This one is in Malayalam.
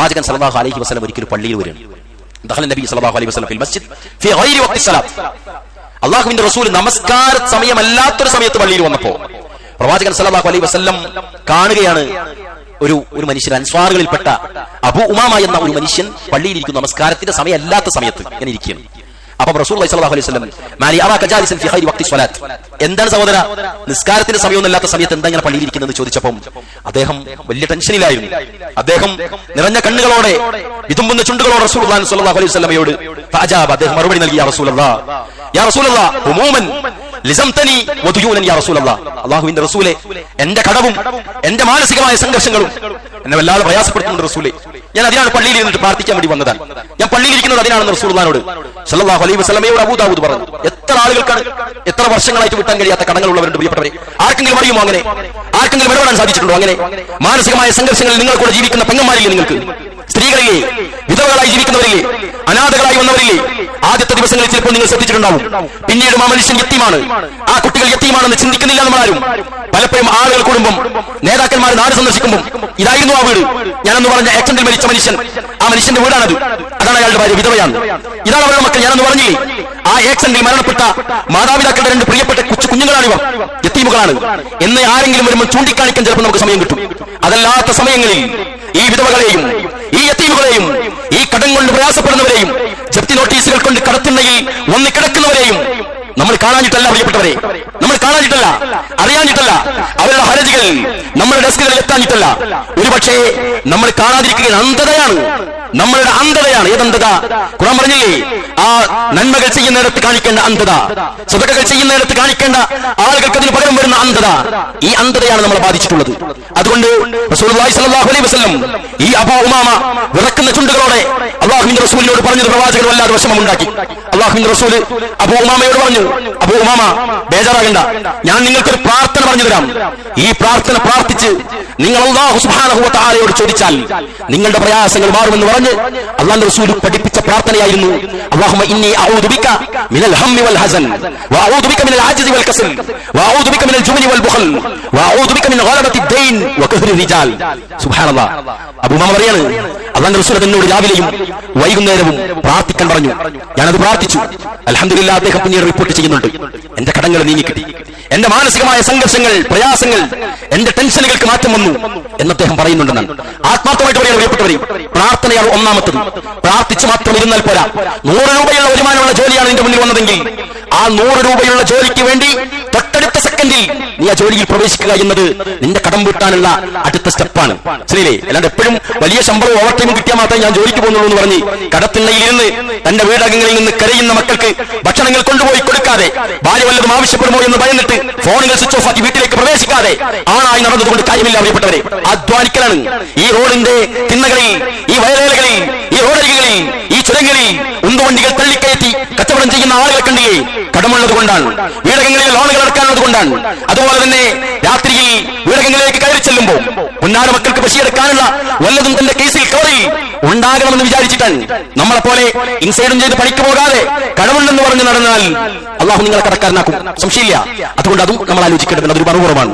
പ്രവാചകൻ സല്ലല്ലാഹു അലൈഹി വസ്ലം ഒരിക്കലും പള്ളിയിൽ ദഖല നബി അലൈഹി വസല്ലം ഫിൽ മസ്ജിദ് ഗൈരി വഖ്തി അള്ളാഹുവിന്റെ റസൂൽ നമസ്കാര സമയമല്ലാത്തൊരു സമയത്ത് പള്ളിയിൽ വന്നപ്പോ പ്രവാചകൻ സല്ലല്ലാഹു അലൈഹി വസല്ലം കാണുകയാണ് ഒരു ഒരു മനുഷ്യൻ അൻസ്വാറുകളിൽപ്പെട്ട അബു ഉമാമ എന്ന ഒരു മനുഷ്യൻ പള്ളിയിൽ ഇരിക്കുന്നു. നമസ്കാരത്തിന്റെ സമയമല്ലാത്ത സമയത്ത് ഇങ്ങനെ ഇരിക്കുകയാണ്. അപ്പം റസൂൽ സല്ലല്ലാഹു അലൈഹി വസല്ലം മാലി അറാക ജാലിസൻ ഫി ഖൈരി വഖ്തി സ്വലാത്ത്. എന്താണ് സഹോദര? നിസ്കാരത്തിന്റെ സമയമൊന്നുമില്ലാത്ത സമയത്ത് എന്താ ഇങ്ങനെ പള്ളിയിൽ ഇരിക്കുന്നത് ചോദിച്ചപ്പം അദ്ദേഹം വലിയ ടെൻഷനിലായിരുന്നു. അദ്ദേഹം നിറഞ്ഞ കണ്ണുകളോടെ വിതുമ്പുന്ന ചുണ്ടുകളോടെ റസൂൽ സല്ലല്ലാഹു അലൈഹി വസല്ലമയോട് അദ്ദേഹം മറുപടി നൽകി യാ റസൂലല്ലാഹ് യാ റസൂലല്ലാഹ് ഹുമൂമൻ ലിസംതനി വധുയൂനൻ യാ റസൂലല്ലാഹ് അള്ളാഹുവിന്റെ റസൂലേ എന്റെ കടവും എന്റെ മാനസികമായ സംഘർഷങ്ങളും എന്നെ വല്ലാതെ പ്രയാസപ്പെടുത്തുന്നുണ്ട് റസൂലേ. ഞാൻ അതിനാണ് പള്ളിയിൽ ഇരുന്നിട്ട് പ്രാർത്ഥിക്കാൻ വേണ്ടി വന്നതാണ് ഞാൻ പള്ളിയിൽ ഇരിക്കുന്നത് അതിനാണെന്ന് റസൂലുള്ളാഹിനോട് സല്ലല്ലാഹു അലൈഹി വസല്ലമയോട് അബൂ ദാവൂദ് പറഞ്ഞു. എത്ര ആളുകൾക്കാണ് എത്ര വർഷങ്ങളായിട്ട് വിട്ടാൻ കഴിയാത്ത കടങ്ങളുള്ളവരുണ്ട് പ്രിയപ്പെട്ടവരെ. ആർക്കെങ്കിലും അറിയുമോ അങ്ങനെ? ആർക്കെങ്കിലും ഇടപെടാൻ സാധിച്ചിട്ടുണ്ടോ അങ്ങനെ? മാനസികമായ സംഘർഷങ്ങളിൽ നിങ്ങൾ കൂടെ ജീവിക്കുന്ന പെങ്ങന്മാരില്ലേ നിങ്ങൾക്ക്? സ്ത്രീകളില്ലേ? വിധവകളായി ജീവിക്കുന്നവരില്ലേ? അനാഥകളായി വന്നവരില്ലേ? ആദ്യത്തെ ദിവസങ്ങളിൽ ചിലപ്പോൾ നിങ്ങൾ ശ്രദ്ധിച്ചിട്ടുണ്ടാവും. പിന്നീട് ആ മനുഷ്യൻ യത്തീമാണ്. ആ കുട്ടികൾ യത്തീമാണെന്ന് ചിന്തിക്കുന്നില്ല നമ്മളാരും. പലപ്പോഴും ആളുകൾ കുടുംബം നേതാക്കന്മാർ നാട് സന്ദർശിക്കുമ്പോൾ ഇതായിരുന്നു ആ വീട്. ഞാനെന്ന് പറഞ്ഞ ആക്സിഡന്റിൽ മരിച്ച മനുഷ്യൻ. ആ മനുഷ്യന്റെ വീടാണത്. അതാണ് അയാളുടെ ഭാര്യ വിധവയാണ്. ഇതാണ് അവരുടെ മക്കൾ. ഞാനെന്ന് പറഞ്ഞില്ലേ? ആ ആക്സിഡന്റിൽ മരണപ്പെട്ട മാതാപിതാക്കളുടെ രണ്ട് പ്രിയപ്പെട്ട കൊച്ചു ഇവ യത്തീമുകളാണ്. എന്ന് ആരെങ്കിലും വരുമ്പോൾ ചൂണ്ടിക്കാണിക്കാൻ ചിലപ്പോൾ നമുക്ക് സമയം കിട്ടും. അതല്ലാത്ത സമയങ്ങളിൽ ഈ വിധവകളെയും ഈ യത്തീമുകളെയും ഈ കടം കൊണ്ട് പ്രയാസപ്പെടുന്നവരെയും ജപ്തി നോട്ടീസുകൾ കൊണ്ട് കടത്തിണ്ണയിൽ ഒന്ന് കിടക്കുന്നവരെയും നമ്മൾ കാണാനിട്ടല്ല പ്രിയപ്പെട്ടവരെ. നമ്മൾ കാണാനിട്ടല്ല അറിയാനിട്ടല്ല അവരുടെ ഹരജികൾ നമ്മുടെ ഡെസ്കുകളിൽ എത്താനിട്ടല്ല ഒരുപക്ഷെ നമ്മൾ കാണാതിരിക്കുകയാണ് അന്ധതയാണ്. നമ്മളുടെ അന്ധതയാണ്. ഏതന്ധത? ഖുറാൻ പറഞ്ഞില്ലേ? ആ നന്മകൾ ചെയ്യുന്നിടത്ത് കാണിക്കേണ്ട അന്ധത. സ്വതകൾ ചെയ്യുന്നിടത്ത് കാണിക്കേണ്ട ആളുകൾക്ക് അതിന് പകരം വരുന്ന അന്ധത. ഈ അന്ധതയാണ് നമ്മളെ ബാധിച്ചിട്ടുള്ളത്. അതുകൊണ്ട് അലൈഹി വസല്ലം ഈ അബൂ ഉമാമ വിറക്കുന്ന ചുണ്ടുകളോടെ അള്ളാഹുവിന്റെ റസൂലിനോട് പറഞ്ഞത് പ്രവാചകൻ വല്ലാതെ വിഷമമുണ്ടാക്കി. അള്ളാഹുവിന്റെ റസൂൽ അബൂ ഉമാമയോട് പറഞ്ഞു അബൂ ഉമാമ ബേജാറാകണ്ട. ഞാൻ നിങ്ങൾക്കൊരു പ്രാർത്ഥന പറഞ്ഞു തരാം. ഈ പ്രാർത്ഥന പ്രാർത്ഥിച്ച് നിങ്ങൾ അള്ളാഹു സുബ്ഹാനഹു വ തആലയോട് ചോദിച്ചാൽ നിങ്ങളുടെ പ്രയാസങ്ങൾ മാറുമെന്ന് പറഞ്ഞ് അള്ളാഹുവിന്റെ റസൂൽ പഠിപ്പിച്ച പ്രാർത്ഥനയായിരുന്നു. അല്ലാഹുമ്മ ഇന്നി അഊദു ബിക മിനൽ ഹമ്മി വൽ ഹസൻ. വഅഊദു ബിക മിനൽ ആജിസി വൽ കസൽ. വഅഊദു ബിക മിനൽ ജുബ്നി വൽ ബുഖൽ. വഅഊദു ബിക മിൻ ഗലബത്തി ദൈൻ വകഹ്രി റിജാൽ. സുബ്ഹാനല്ലാഹ് അബൂ ഉമാമ പറയാണ് അള്ളാഹുവിന്റെ റസൂൽ എന്നോട് രാവിലെയും വൈകുന്നേരവും പ്രാർത്ഥിക്കാൻ പറഞ്ഞു. ഞാനത് പ്രാർത്ഥിച്ചു. അലഹമില്ല അദ്ദേഹം പിന്നീട് റിപ്പോർട്ട് ചെയ്യുന്നുണ്ട്. എന്റെ കടങ്ങൾ നീങ്ങിക്കിട്ടി. എന്റെ മാനസികമായ സംഘർഷങ്ങൾ പ്രയാസങ്ങൾ എന്റെ ടെൻഷനുകൾക്ക് മാറ്റം വന്നു എന്ന് അദ്ദേഹം പറയുന്നുണ്ടെന്നാണ് ആത്മാർത്ഥമായിട്ട് പറയാൻ പ്രിയപ്പെട്ടവരെ പ്രാർത്ഥനയാണ് ഒന്നാമത്തത്. പ്രാർത്ഥിച്ചു മാത്രം ഇരുന്നാൽ പോരാ. നൂറ് രൂപയുള്ള വരുമാനമുള്ള ജോലിയാണ് എന്റെ മുന്നിൽ വന്നതെങ്കിൽ ആ നൂറ് രൂപയുള്ള ജോലിക്ക് സെക്കൻഡിൽ നീ ആ ജോലിയിൽ പ്രവേശിക്കുക എന്നത് നിന്റെ കടം വീട്ടാനുള്ള അടുത്ത സ്റ്റെപ്പാണ്. ശരിയല്ലേ അല്ലാണ്ട് എപ്പോഴും വലിയ ശമ്പളവും ഓവർ ടൈമും കിട്ടിയാൽ മാത്രമേ ഞാൻ ജോലിക്ക് പോകുന്നുള്ളൂ എന്ന് പറഞ്ഞ് കടത്തിണ്ണയിലിരുന്ന് തന്റെ വീടകങ്ങളിൽ നിന്ന് കരയുന്ന മക്കൾക്ക് ഭക്ഷണങ്ങൾ കൊണ്ടുപോയി കൊടുക്കാതെ ഭാര്യ വല്ലതും ആവശ്യപ്പെടുമോ എന്ന് ഭയന്നിട്ട് ഫോണുകൾ സ്വിച്ച് ഓഫ് ആക്കി വീട്ടിലേക്ക് പ്രവേശിക്കാതെ ആണായി നടന്നതുകൊണ്ട് കാര്യമില്ല അറിയപ്പെട്ടവരെ അധ്വാനിക്കലാണ്. ഈ റോഡിന്റെ തിണ്ണകളിൽ ഈ വയലേലകളിൽ ഈ റോഡരികളിൽ ഈ ചുരങ്ങളിൽ ഉന്തുവണ്ടികൾ തള്ളിക്കയറ്റി കച്ചവടം ചെയ്യുന്ന ആളുകളെ കണ്ടില്ലേ? കടമുള്ളത് കൊണ്ടാണ്. വീടകങ്ങളിൽ ലോണുകൾ കൊണ്ടാണ്. അതുപോലെ തന്നെ രാത്രിയിൽ വീടകങ്ങളിലേക്ക് കയറി ചെല്ലുമ്പോൾ ഉന്നാര മക്കൾക്ക് ബഷീറെടുക്കാനുള്ള വല്ലതും തന്റെ കേസിൽ കവറിൽ ഉണ്ടാകണമെന്ന് വിചാരിച്ചിട്ടാണ്. നമ്മളെ പോലെ ഇൻസൈഡും ചെയ്ത് പണിക്ക് പോകാതെ കടമുണ്ടെന്ന് പറഞ്ഞ് നടന്നാൽ അള്ളാഹു നിങ്ങളെ കടക്കാരനാക്കും. സംശയമില്ല. അതുകൊണ്ട് അതും നമ്മൾ ആലോചിക്കേണ്ടത് അതൊരു മറുപുറമാണ്.